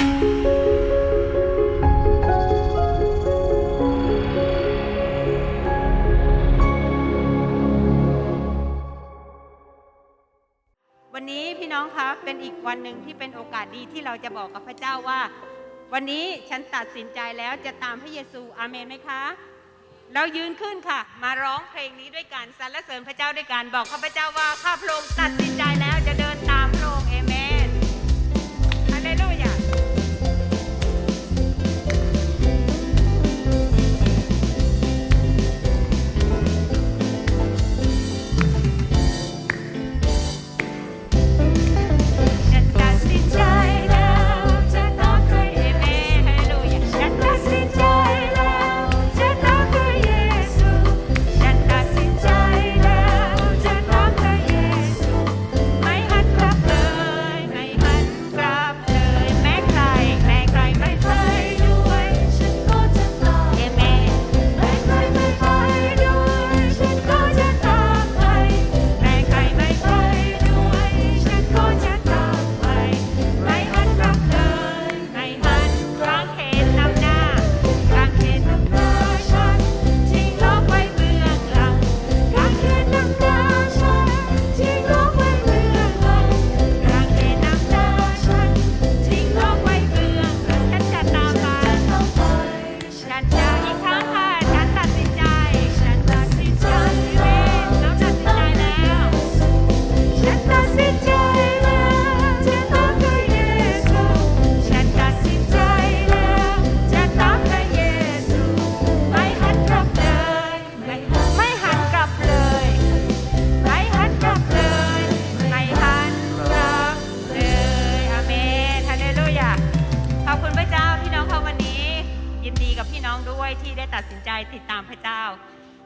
วันนี้พี่น้องคะเป็นอีกวันหนึ่งที่เป็นโอกาสดีที่เราจะบอกกับพระเจ้าว่า วันนี้ฉันตัดสินใจแล้วจะตามพระเยซูอาเมนไหมคะ เรายืนขึ้นค่ะ มาร้องเพลงนี้ด้วยกันสรรเสริญพระเจ้าด้วยกันบอกข้าพระเจ้าว่าข้าพระองค์ตัดสินใจแล้ว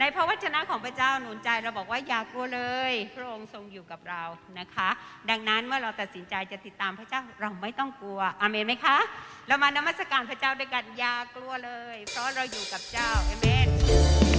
ในพระวจนะของพระเจ้าหนุนใจเราบอกว่าอย่ากลัวเลย พระองค์ทรงอยู่กับเรานะคะ ดังนั้นเมื่อเราตัดสินใจจะติดตามพระเจ้าเราไม่ต้องกลัวอเมนไหมคะ เรามานมัสการพระเจ้าด้วยกันอย่ากลัวเลย เพราะเราอยู่กับเจ้าอเมน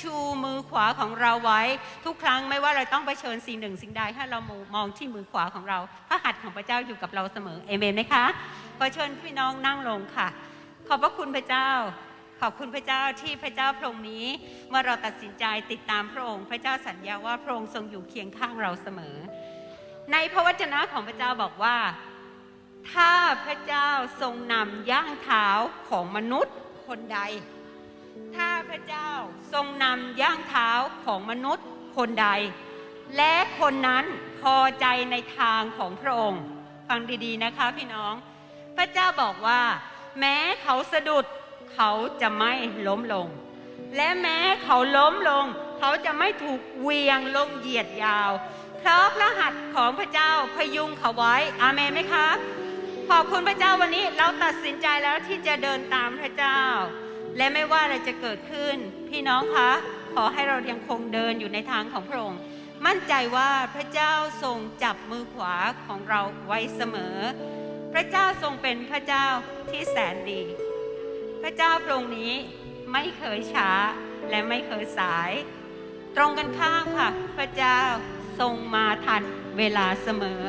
ชูมือขวาของเราไว้ ทุกครั้งไม่ว่าเราต้องไปเชิญสิ่งหนึ่ง สิ่งใดให้เรามองที่มือขวาของเราพระหัตถ์ของพระเจ้าอยู่กับเราเสมอเอเมนไหมคะขอเชิญพี่น้องนั่งลงค่ะ ขอบพระคุณพระเจ้า ขอบคุณพระเจ้าที่พระเจ้าพระองค์นี้ เมื่อเราตัดสินใจติดตามพระองค์ พระเจ้าสัญญาว่าพระองค์ทรงอยู่เคียงข้างเราเสมอ ในพระวจนะของพระเจ้าบอกว่า ถ้าพระเจ้าทรงนำย่างเท้าของมนุษย์คนใด ถ้า พระเจ้าทรงนำย่างเท้าของมนุษย์คนใด และคนนั้นพอใจในทางของพระองค์ ฟังดีๆนะคะพี่น้อง พระเจ้าบอกว่า แม้เขาสะดุดเขาจะไม่ล้มลง และแม้เขาล้มลง เขาจะไม่ถูกเวียงลงเหยียดยาว เพราะพระหัตถ์ของพระเจ้าพยุงเขาไว้อาเมนไหมคะขอบคุณพระเจ้าวันนี้เราตัดสินใจแล้วที่จะเดินตามพระเจ้า และไม่ว่าอะไรจะเกิดขึ้น พี่น้องคะ ขอให้เรายังคงเดินอยู่ในทางของพระองค์ มั่นใจว่าพระเจ้าทรงจับมือขวาของเราไว้เสมอ พระเจ้าทรงเป็นพระเจ้าที่แสนดี พระเจ้าพระองค์นี้ไม่เคยช้าและไม่เคยสาย ตรงกันข้ามค่ะ พระเจ้าทรงมาทันเวลาเสมอ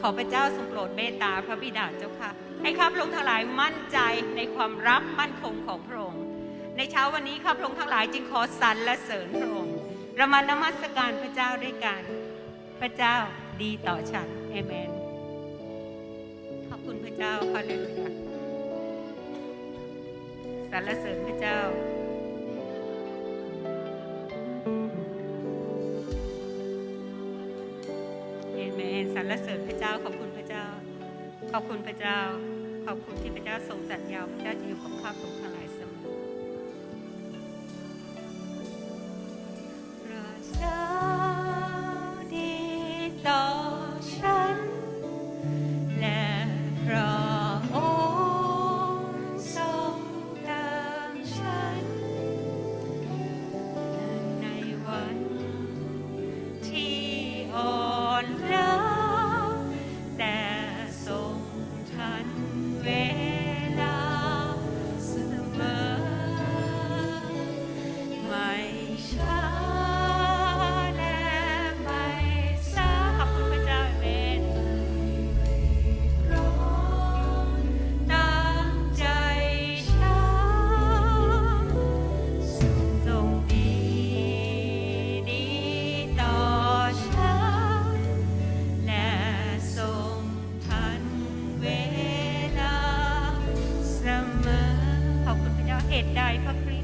ขอพระเจ้าทรงโปรดเมตตาพระบิดาเจ้าค่ะ ให้ข้าพระองค์ทั้งหลายมั่นใจในความรับมั่นคงของพระองค์ ในเช้าวันนี้ข้าพระองค์ทั้งหลายจึงขอสรรและเสริญพระองค์เรามานมัสการพระเจ้าด้วยกัน พระเจ้าดีต่อฉันเอเมน ขอบคุณพระเจ้าฮาเลลูยาสรรเสริญพระเจ้าเอเมนสรรเสริญพระเจ้าขอบคุณพระเจ้า ขอบคุณพระเจ้า ขอบคุณที่พระเจ้าทรงสัญญาพระเจ้าจะอยู่กับข้าพระองค์ทั้งหลายเสมอระเจ้าดีต่อฉัน และพระองค์ทรงตามฉัน ในวันที่อ่อนล้า เหตุใดพระคริ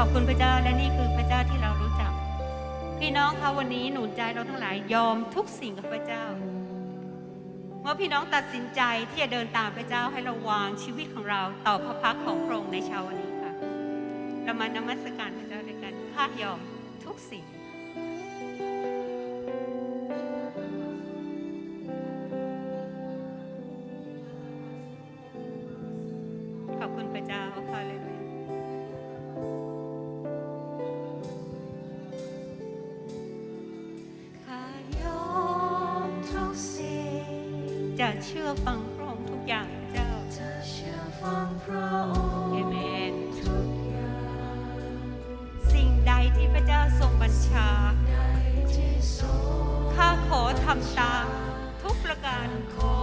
อบคุณพระเจ้าและนี่คือพระเจ้าที่เรารู้จัก พี่น้องคะวันนี้หนุนใจเราทั้งหลายยอมทุกสิ่งกับพระเจ้า เมื่อพี่น้องตัดสินใจที่จะเดินตามพระเจ้าให้เราวางชีวิตของเราต่อพระพักของพระองค์ในเช้าวันนี้ค่ะเรามานมัสการพระเจ้าด้วยกันข้ายอมทุกสิ่ง จะเชื่อฟังพระองค์ทุกอย่างเจ้าจะเชื่อฟังพระองค์เอเมนทุกอย่างสิ่งใดที่พระเจ้าทรงบัญชาใดที่ทรงข้าขอทำตามทุกประการขอ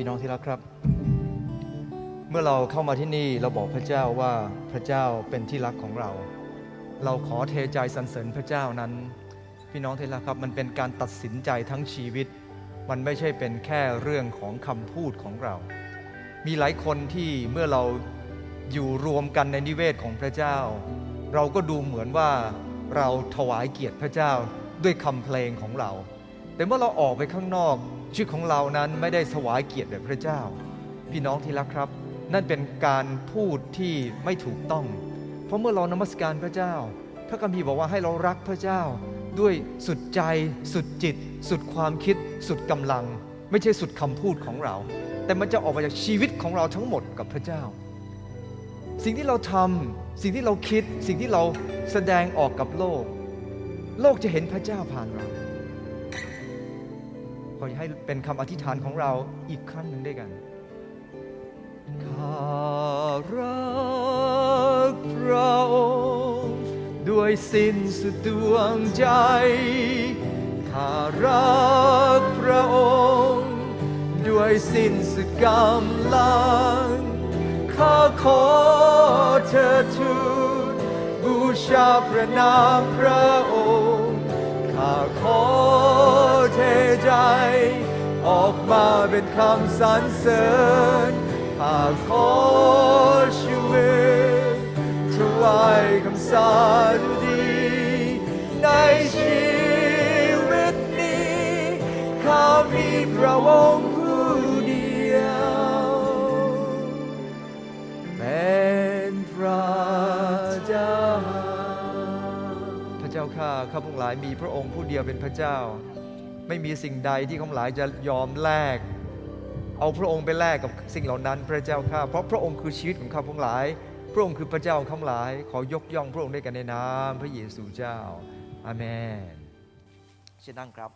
พี่น้องที่รักครับ เมื่อเราเข้ามาที่นี่เราบอกพระเจ้าว่าพระเจ้าเป็นที่รักของเรา เราขอเทใจสรรเสริญพระเจ้านั้น พี่น้องที่รักครับ มันเป็นการตัดสินใจทั้งชีวิต มันไม่ใช่เป็นแค่เรื่องของคำพูดของเรา มีหลายคนที่เมื่อเราอยู่รวมกันในนิเวศของพระเจ้า เราก็ดูเหมือนว่าเราถวายเกียรติพระเจ้าด้วยคำเพลงของเรา แต่เมื่อเราออกไปข้างนอกชีวิตของเรานั้นไม่ได้ถวายเกียรติแด่พระเจ้า พี่น้องที่รักครับ นั่นเป็นการพูดที่ไม่ถูกต้อง เพราะเมื่อเรานมัสการพระเจ้า พระคัมภีร์บอกว่าให้เรารักพระเจ้า ด้วยสุดใจ สุดจิต สุดความคิด สุดกำลัง ไม่ใช่สุดคำพูดของเรา แต่มันจะออกมาจากชีวิตของเราทั้งหมดกับพระเจ้า สิ่งที่เราทำสิ่งที่เราคิดสิ่งที่เราแสดงออกกับโลก โลกจะเห็นพระเจ้าผ่านเรา ขอให้เป็นคำอธิษฐานของเราอีกครั้งหนึ่งด้วยกันข้ารักพระองค์ด้วยสิ้นสุดดวงใจข้ารักพระองค์ ด้วยสิ้นสุดกำลังข้าขอเธอทูลบูชาพระนามพระองค์ ข้าขอเทใจ ออกมาเป็นคำสรรเสริญข้าขอชูมือถวายคำสารุดี ในชีวิตนี้ข้ามีพระอง ข้าข้าพงหลายมีพระองค์ผู้เดียวเป็นพระเจ้า ไม่มีสิ่งใดที่ข้าพงหลายจะยอมแลกเอาพระองค์ไปแลกกับสิ่งเหล่านั้นพระเจ้าข้าเพราะพระองค์คือชีวิตของข้าพงหลาย พระองค์คือพระเจ้าของข้าพงหลาย ขอยกย่องพระองค์ด้วยกันในนามพระเยซูเจ้าอาเมนเชิญนั่งครับ